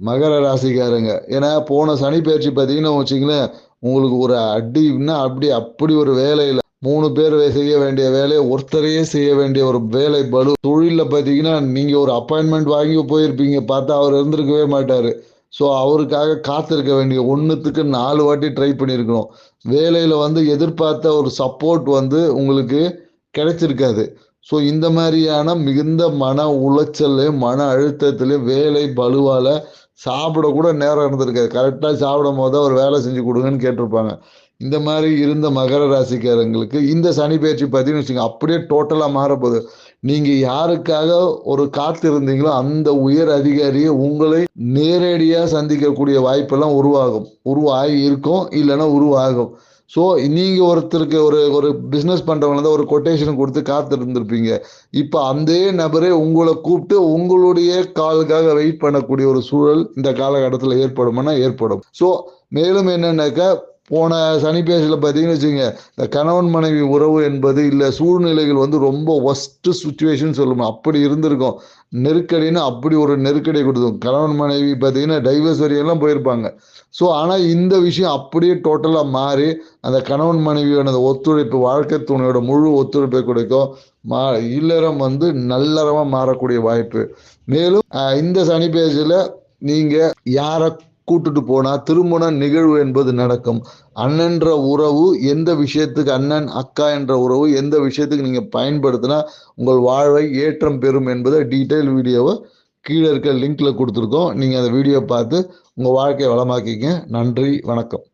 மகர ராசிக்காரங்க. ஏன்னா போன சனி பயிற்சி பார்த்தீங்கன்னா வச்சிங்களேன் உங்களுக்கு ஒரு அடின்னா அப்படி அப்படி ஒரு வேலையில் மூணு பேர் செய்ய வேண்டிய வேலையை ஒருத்தரையே செய்ய வேண்டிய ஒரு வேலை பலு தொழிலில் பார்த்தீங்கன்னா நீங்கள் ஒரு அப்பாயின்மெண்ட் வாங்கி போயிருப்பீங்க பார்த்தா அவர் இருந்திருக்கவே மாட்டார். ஸோ அவருக்காக காத்திருக்க வேண்டிய ஒன்றுத்துக்கு நாலு வாட்டி ட்ரை பண்ணியிருக்கணும். வேலையில் வந்து எதிர்பார்த்த ஒரு சப்போர்ட் வந்து உங்களுக்கு கிடைச்சிருக்காது. ஸோ இந்த மாதிரியான மிகுந்த மன உளைச்சல்லையும் மன அழுத்தத்திலையும் வேலை பலுவால் சாப்பிட கூட நேரம் இருந்திருக்காது. கரெக்டாக சாப்பிடும் போது ஒரு வேலை செஞ்சு கொடுங்கன்னு கேட்டிருப்பாங்க. இந்த மாதிரி இருந்த மகர ராசிக்காரங்களுக்கு இந்த சனி பயிற்சி பார்த்தீங்கன்னு வச்சுங்க அப்படியே டோட்டலாக மாறப்போகுது. நீங்கள் யாருக்காக ஒரு காத்து இருந்தீங்களோ அந்த உயர் அதிகாரியை உங்களை நேரடியாக சந்திக்கக்கூடிய வாய்ப்பெல்லாம் உருவாகும். உருவாகி இருக்கும் இல்லைன்னா உருவாகும். ஸோ நீங்கள் ஒருத்தருக்கு ஒரு ஒரு பிஸ்னஸ் பண்ணுறவங்க தான் ஒரு கொட்டேஷன் கொடுத்து காத்திருந்துருப்பீங்க. இப்போ அந்த நபரே உங்களை கூப்பிட்டு உங்களுடைய காலுக்காக வெயிட் பண்ணக்கூடிய ஒரு சூழல் இந்த காலகட்டத்தில் ஏற்படுமானா ஏற்படும். ஸோ மேலும் என்னென்னாக்கா போன சனி பேசில் பார்த்தீங்கன்னு வச்சுங்க இந்த கணவன் மனைவி உறவு என்பது இல்லை சூழ்நிலைகள் வந்து ரொம்ப ஒஸ்ட்டு சுச்சுவேஷன் சொல்லுவோம் அப்படி இருந்திருக்கும். நெருக்கடின்னு அப்படி ஒரு நெருக்கடியை கொடுத்தோம். கணவன் மனைவி பார்த்தீங்கன்னா டைவர்ஸ் வரையெல்லாம் போயிருப்பாங்க. ஸோ ஆனால் இந்த விஷயம் அப்படியே டோட்டலாக மாறி அந்த கணவன் மனைவியோட அந்த ஒத்துழைப்பு வாழ்க்கை துணையோட முழு ஒத்துழைப்பை கொடுக்கும். மா இல்லறம் வந்து நல்லறமாக மாறக்கூடிய வாய்ப்பு. மேலும் இந்த சனி பேஜில் நீங்கள் யாரை கூட்டுட்டு போனா திருமண நிகழ்வு என்பது நடக்கும். அண்ணன்ற உறவு எந்த விஷயத்துக்கு அண்ணன் அக்கா என்ற உறவு எந்த விஷயத்துக்கு நீங்க பயன்படுத்தினா உங்கள் வாழ்வை ஏற்றம் பெறும் என்பதை டீட்டெயில் வீடியோவை கீழே இருக்க லிங்க்ல கொடுத்துருக்கோம். நீங்க அந்த வீடியோ பார்த்து உங்க வாழ்க்கையை வளமாக்கிங்க நன்றி வணக்கம்.